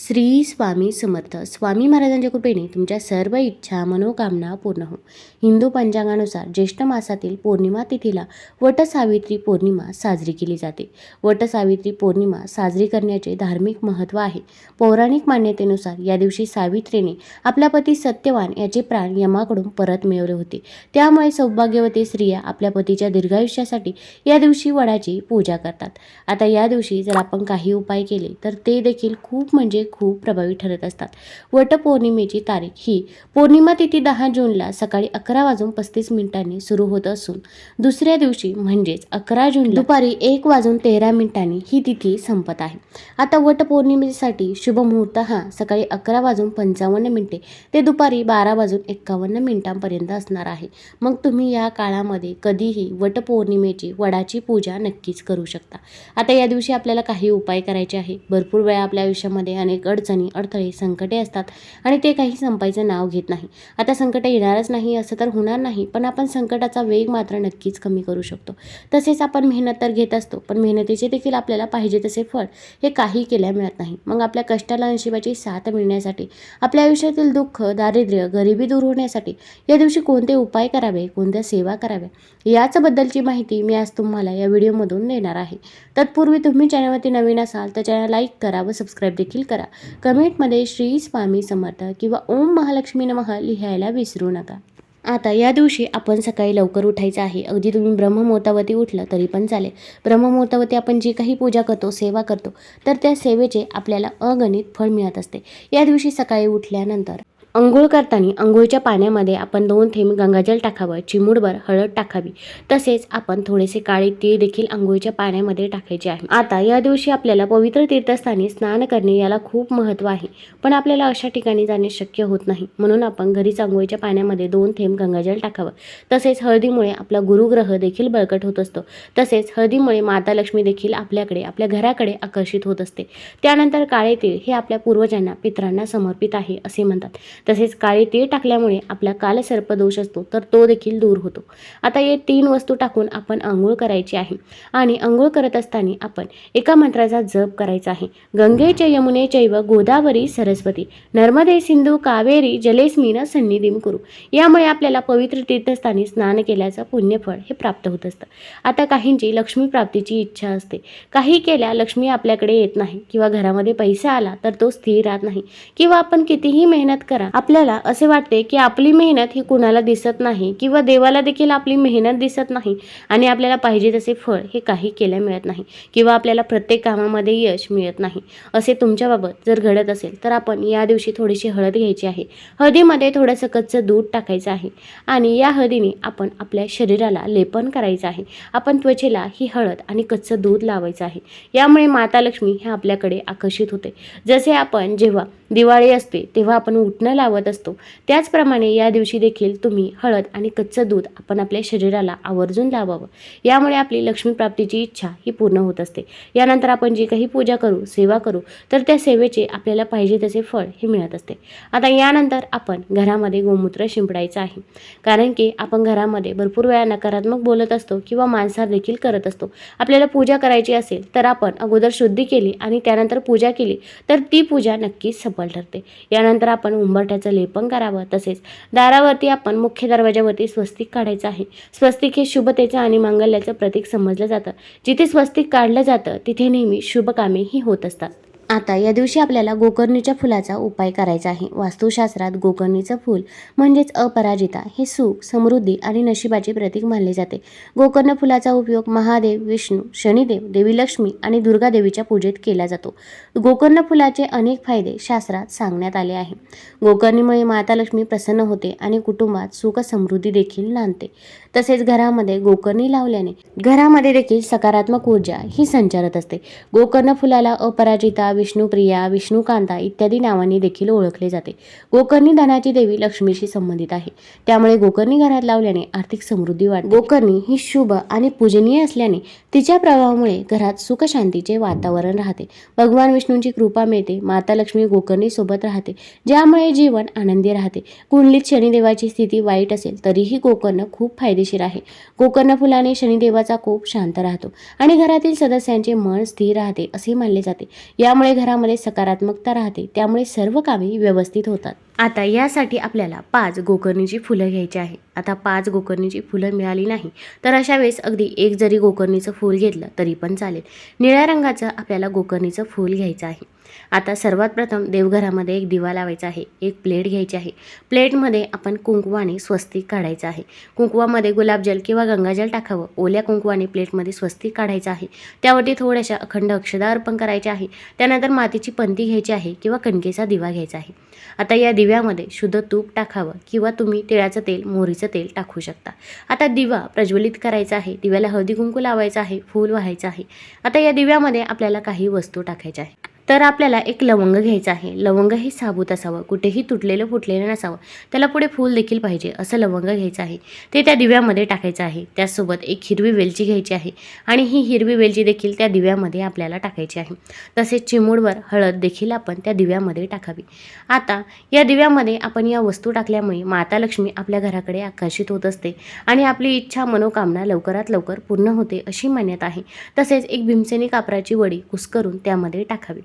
श्री स्वामी समर्थ. स्वामी महाराजांच्या कृपेने तुमच्या सर्व इच्छा मनोकामना पूर्ण हो. हिंदू पंचांगानुसार ज्येष्ठ मासातील पौर्णिमा तिथीला वटसावित्री पौर्णिमा साजरी केली जाते. वटसावित्री पौर्णिमा साजरी करण्याचे धार्मिक महत्त्व आहे. पौराणिक मान्यतेनुसार या दिवशी सावित्रीने आपल्या पती सत्यवान याचे प्राण यमाकडून परत मिळवले होते. त्यामुळे सौभाग्यवती स्त्रिया आपल्या पतीच्या दीर्घायुष्यासाठी या दिवशी वडाची पूजा करतात. आता या दिवशी जर आपण काही उपाय केले तर ते देखील खूप म्हणजे खूप प्रभावी ठरत असतात. वटपौर्णिमेची तारीख ही पौर्णिमा तिथी दहा जूनला सकाळी अकरा वाजून पस्तीस मिनिटांनी सुरू होत असून दुसऱ्या दिवशी म्हणजेच अकरा जून दुपारी एक वाजून तेरा मिनिटांनी ही तिथी संपत आहे. आता वटपौर्णिमेसाठी शुभ मुहूर्त हा सकाळी अकरा वाजून पंचावन्न मिनिटे ते दुपारी बारा वाजून एक्कावन्न मिनिटांपर्यंत असणार आहे. मग तुम्ही या काळामध्ये कधीही वटपौर्णिमेची वडाची पूजा नक्कीच करू शकता. आता या दिवशी आपल्याला काही उपाय करायचे आहे. भरपूर वेळा आपल्या आयुष्यामध्ये अनेक अडचणी अडथळे संकटे असतात आणि ते काही संपायचं नाव घेत नाही. आता संकट येणारच नाही असं तर होणार नाही पण आपण संकटाचा वेग मात्र नक्कीच कमी करू शकतो. तसेच आपण मेहनत तर घेत असतो पण मेहनतीचे देखील आपल्याला पाहिजे तसे फळ हे काही केल्या मिळत नाही. मग आपल्या कष्टाला नशिबाची साथ मिळण्यासाठी आपल्या आयुष्यातील दुःख दारिद्र्य गरिबी दूर होण्यासाठी या दिवशी कोणते उपाय करावे कोणत्या सेवा कराव्या याचबद्दलची माहिती मी आज तुम्हाला या व्हिडिओमधून देणार आहे. तत्पूर्वी तुम्ही चॅनलवरती नवीन असाल तर चॅनल लाईक करा व सबस्क्राईब देखील करा. कमेंटमध्ये श्री स्वामी समर्थ किंवा ओम महालक्ष्मी नमः लिहायला विसरू नका. आता या दिवशी आपण सकाळी लवकर उठायचं आहे. अगदी तुम्ही ब्रह्ममुहूर्तावरती उठलं तरी पण चालेल. ब्रह्ममुहूर्तावरती आपण जी काही पूजा करतो सेवा करतो तर त्या सेवेचे आपल्याला अगणित फळ मिळत असते. या दिवशी सकाळी उठल्यानंतर अंघोळ करताना अंघोळच्या पाण्यामध्ये आपण दोन थेंब गंगाजल टाकावं चिमूडभर हळद टाकावी. तसेच आपण थोडेसे काळे तीळ देखील अंघोळीच्या पाण्यामध्ये टाकायचे आहे. आता या दिवशी आपल्याला पवित्र तीर्थस्थानी स्नान करणे याला खूप महत्त्व आहे. पण आपल्याला अशा ठिकाणी जाणे शक्य होत नाही. म्हणून आपण घरीच अंघोळीच्या पाण्यामध्ये दोन थेंब गंगाजल टाकावं. तसेच हळदीमुळे आपला गुरुग्रह देखील बळकट होत असतो. तसेच हळदीमुळे माता लक्ष्मी देखील आपल्याकडे आपल्या घराकडे आकर्षित होत असते. त्यानंतर काळे तीळ हे आपल्या पूर्वजांना पित्रांना समर्पित आहे असे म्हणतात. तसेच काळे तीळ टाकल्यामुळे आपला कालसर्प दोष असतो तर तो देखील दूर होतो. आता हे तीन वस्तू टाकून आपण आंघोळ करायची आहे आणि आंघोळ करत असताना आपण एका मंत्राचा जप करायचा आहे. गंगे च यमुने चैव गोदावरी सरस्वती नर्मदे सिंधू कावेरी जलेस्मिन सन्निधीम करू. यामुळे आपल्याला पवित्र तीर्थस्थानी स्नान केल्याचं पुण्यफळ हे प्राप्त होत असतं. आता काहींची लक्ष्मी प्राप्तीची इच्छा असते. काही केल्या लक्ष्मी आपल्याकडे येत नाही किंवा घरामध्ये पैसा आला तर तो स्थिर राहत नाही किंवा आपण कितीही मेहनत करा आपल्याला असे वाटते की आपली मेहनत ही कुणाला दिसत नाही किंवा देवाला देखील आपली मेहनत दिसत नाही आणि आपल्याला पाहिजे तसे फळ हे काही केल्या मिळत नाही किंवा आपल्याला प्रत्येक कामामध्ये यश मिळत नाही. असे तुमच्याबाबत जर घडत असेल तर आपण या दिवशी थोडीशी हळद घ्यायची आहे. हळदीमध्ये थोडंसं कच्चं दूध टाकायचं आहे आणि या हळदीने आपण आपल्या शरीराला लेपन करायचं आहे. आपण त्वचेला ही हळद आणि कच्चं दूध लावायचं आहे. यामुळे माता लक्ष्मी ह्या आपल्याकडे आकर्षित होते. जसे आपण जेव्हा दिवाळी असते तेव्हा आपण उठणं लावत असतो. त्याचप्रमाणे या दिवशी देखील तुम्ही हळद आणि कच्चं दूध आपण आपल्या शरीराला आवर्जून लावावं. यामुळे आपली लक्ष्मी प्राप्तीची इच्छा ही पूर्ण होत असते. यानंतर आपण जी काही पूजा करू सेवा करू तर त्या सेवेचे आपल्याला पाहिजे तसे फळ हे मिळत असते. आता यानंतर आपण घरामध्ये गोमूत्र शिंपडायचं आहे. कारण की आपण घरामध्ये भरपूर वेळा नकारात्मक बोलत असतो किंवा मांसाहार देखील करत असतो. आपल्याला पूजा करायची असेल तर आपण अगोदर शुद्धी केली आणि त्यानंतर पूजा केली तर ती पूजा नक्कीच सफल ठरते. यानंतर आपण उंबरठ्याचं लेपन करावं. तसेच दारावरती आपण मुख्य दरवाजावरती स्वस्तिक काढायचं आहे. स्वस्तिक हे शुभतेचं आणि मांगल्याचं प्रतीक समजलं जातं. जिथे स्वस्तिक काढलं जातं तिथे नेहमी शुभकामेही होत असतात. आता या दिवशी आपल्याला गोकर्णीच्या फुलाचा उपाय करायचा आहे. वास्तुशास्त्रात गोकर्णीचं फूल म्हणजेच अपराजिता हे सुख समृद्धी आणि नशिबाचे प्रतीक मानले जाते. गोकर्ण फुलाचा उपयोग महादेव विष्णू शनिदेव देवी लक्ष्मी आणि दुर्गा देवीच्या पूजेत केला जातो. गोकर्ण फुलाचे अनेक फायदे शास्त्रात सांगण्यात आले आहे. गोकर्णीमुळे माता लक्ष्मी प्रसन्न होते आणि कुटुंबात सुख समृद्धी देखील नांदते. तसेच घरामध्ये गोकर्णी लावल्याने घरामध्ये देखील सकारात्मक ऊर्जा ही संचारत असते. गोकर्ण फुलाला अपराजिता विष्णुप्रिया विष्णुकांता इत्यादी नावांनी देखील ओळखले जाते. गोकर्णी धनाची देवी लक्ष्मीशी संबंधित आहे. त्यामुळे गोकर्णी घरात लावल्याने आर्थिक समृद्धी वाढते. गोकर्णी ही शुभ आणि पूजनीय असल्याने तिच्या प्रभावामुळे घरात सुखशांतीचे वातावरण राहते. भगवान विष्णूंची कृपा मिळते. माता लक्ष्मी गोकर्णी सोबत राहते. ज्यामुळे जीवन आनंदी राहते. कुंडलीत शनिदेवाची स्थिती वाईट असेल तरीही गोकर्ण खूप फायदेशीर आहे. गोकर्ण फुलाने शनिदेवाचा कोप शांत राहतो आणि घरातील सदस्यांचे मन स्थिर राहते असे मानले जाते. यामुळे त्यामुळे घरामध्ये सकारात्मकता राहते. त्यामुळे सर्व कामे व्यवस्थित होतात. आता यासाठी आपल्याला पाच गोकर्णीची फुलं घ्यायची आहे. आता पाच गोकर्णीची फुलं मिळाली नाही तर अशा वेळेस अगदी एक जरी गोकर्णीचं फूल घेतलं तरी पण चालेल. निळ्या रंगाचं आपल्याला गोकर्णीचं फूल घ्यायचं आहे. आता सर्वात प्रथम देवघरामध्ये एक दिवा लावायचा आहे एक प्लेट घ्यायची आहे. प्लेटमध्ये आपण कुंकवाने स्वस्तिक काढायचं आहे. कुंकवामध्ये गुलाबजल किंवा गंगाजल टाकावं. ओल्या कुंकवाने प्लेटमध्ये स्वस्तिक काढायचं आहे. त्यावरती थोड्याशा अखंड अक्षदा अर्पण करायच्या आहे. त्यानंतर मातीची पंती घ्यायची आहे किंवा कणकेचा दिवा घ्यायचा आहे. आता या दिव्यामध्ये शुद्ध तूप टाकावं किंवा तुम्ही तिळाचं तेल मोहरीचं तेल टाकू शकता. आता दिवा प्रज्वलित करायचा आहे. दिव्याला हळदी कुंकू लावायचं आहे. फूल व्हायचं आहे. आता या दिव्यामध्ये आपल्याला काही वस्तू टाकायच्या आहे तर आपल्याला एक लवंग घ्यायचं आहे. लवंग हे साबूत असावं. कुठेही तुटलेलं फुटलेलं नसावं. त्याला पुढे फूल देखील पाहिजे. असं लवंग घ्यायचं आहे. ते त्या दिव्यामध्ये टाकायचं आहे. त्याचसोबत एक हिरवी वेलची घ्यायची आहे. आणि ही हिरवी वेलची देखील त्या दिव्यामध्ये आपल्याला टाकायची आहे. तसेच चिमूडवर हळद देखील आपण त्या दिव्यामध्ये टाकावी. आता या दिव्यामध्ये आपण या वस्तू टाकल्यामुळे माता लक्ष्मी आपल्या घराकडे आकर्षित होत असते आणि आपली इच्छा मनोकामना लवकरात लवकर पूर्ण होते अशी मान्यता आहे. तसेच एक भीमसेनी कापराची वडी कुस्करून त्यामध्ये टाकावी.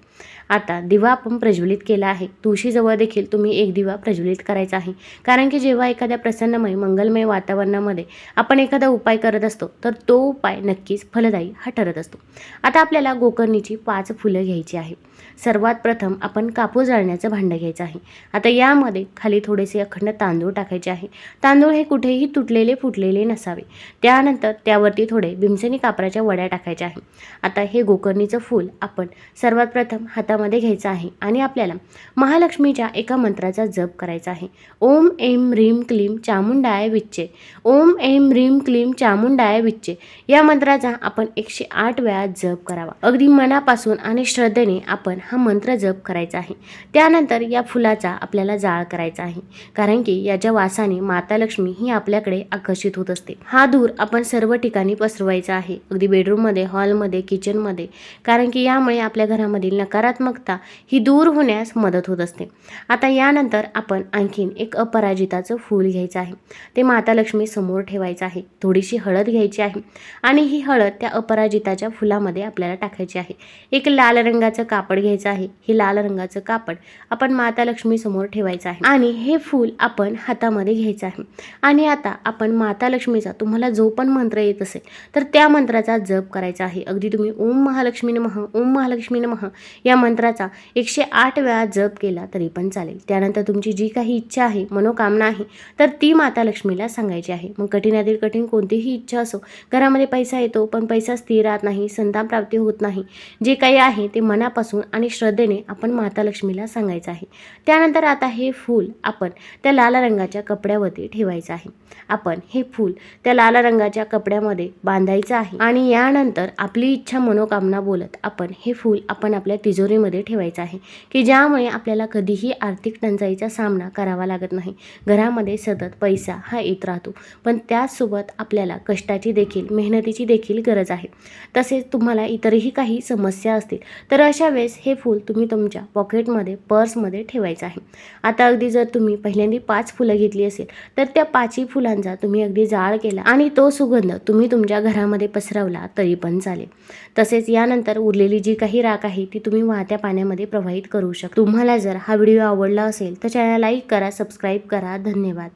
आता दिवा आपण प्रज्वलित केला आहे. तुळशीजवळ देखील तुम्ही एक दिवा प्रज्वलित करायचा आहे. कारण की जेव्हा एखाद्या प्रसन्नमय मंगलमय वातावरणामध्ये आपण एखादा उपाय करत असतो तर तो उपाय नक्कीच फलदायी हा ठरत असतो. आता आपल्याला गोकर्णीची पाच फुलं घ्यायची आहे. सर्वात प्रथम आपण कापूस जाळण्याचं भांडं घ्यायचं आहे. आता यामध्ये खाली थोडेसे अखंड तांदूळ टाकायचे आहे. तांदूळ हे कुठेही तुटलेले फुटलेले नसावे. त्यानंतर त्यावरती थोडे भीमसेनी कापराच्या वड्या टाकायच्या आहे. आता हे गोकर्णीचं फूल आपण सर्वात प्रथम हातामध्ये घ्यायचं आहे आणि आपल्याला महालक्ष्मीच्या एका मंत्राचा जप करायचा आहे. ओम एम ह्रीम क्लीम चामुंडाय विच्चे. ओम एम ह्रीम क्लीम चामुंडाय विच्चे. या मंत्राचा आपण एकशे आठ वेळा जप करावा. अगदी मनापासून आणि श्रद्धेने आपण हा मंत्र जप करायचा आहे. त्यानंतर या फुलाचा आपल्याला जाळ करायचा आहे. कारण की याच्या वासाने माता लक्ष्मी ही आपल्याकडे आकर्षित होत असते. हा धूर आपण सर्व ठिकाणी पसरवायचा आहे. अगदी बेडरूममध्ये हॉलमध्ये किचनमध्ये कारण की यामुळे आपल्या घरामधील नकारात्मकता ही दूर होण्यास मदत होत असते. आता यानंतर आपण आणखीन एक अपराजिताचं फूल घ्यायचं आहे. ते माता लक्ष्मी समोर ठेवायचं आहे. थोडीशी हळद घ्यायची आहे. आणि ही हळद त्या अपराजिताच्या फुलामध्ये आपल्याला टाकायची आहे. एक लाल रंगाचं कापड कापड घ्यायचं आहे हे लाल रंगाचं कापड आपण माता लक्ष्मी समोर ठेवायचं आहे. आणि हे फूल आपण हातामध्ये घ्यायचं आहे. आणि आता आपण माता लक्ष्मीचा तुम्हाला जो पण मंत्र येत असेल तर त्या मंत्राचा जप करायचा आहे. अगदी तुम्ही ओम महालक्ष्मी नमः ओम महालक्ष्मी नमः या मंत्राचा एकशे आठ वेळा जप केला तरी पण चालेल. त्यानंतर तुमची जी काही इच्छा आहे मनोकामना आहे तर ती माता लक्ष्मीला सांगायची आहे. मग कठीणातील कठीण कोणतीही इच्छा असो घरामध्ये पैसा येतो पण पैसा स्थिर राहत नाही संतान प्राप्ती होत नाही जे काही आहे ते मनापासून आणि श्रद्धेने आपण माता लक्ष्मीला सांगायचं आहे. त्यानंतर आता हे फूल आपण त्या लाल रंगाच्या कपड्यावरती ठेवायचं आहे. आपण हे फूल त्या लाल रंगाच्या कपड्यामध्ये बांधायचं आहे आणि यानंतर आपली इच्छा मनोकामना बोलत आपण हे फूल आपण आपल्या तिजोरीमध्ये ठेवायचं आहे की ज्यामुळे आपल्याला कधीही आर्थिक टंचाईचा सामना करावा लागत नाही. घरामध्ये सतत पैसा हा येत राहतो पण त्याचसोबत आपल्याला कष्टाची देखील मेहनतीची देखील गरज आहे. तसेच तुम्हाला इतरही काही समस्या असतील तर अशा वेळेस वेळेस हे फूल तुम्ही तुमच्या पॉकेटमध्ये पर्समध्ये ठेवायचं आहे. आता अगदी जर तुम्ही पहिल्यांदा पाच फुलं घेतली असेल तर त्या पाचही फुलांचा तुम्ही अगदी जाळ केला आणि तो सुगंध तुम्ही तुमच्या घरामध्ये पसरवला तरी पण चालेल. तसेच यानंतर उरलेली जी काही राख आहे ती तुम्ही वाहत्या पाण्यामध्ये प्रवाहित करू शकता. तुम्हाला जर हा व्हिडिओ आवडला असेल तर चॅनल लाईक करा सबस्क्राईब करा. धन्यवाद.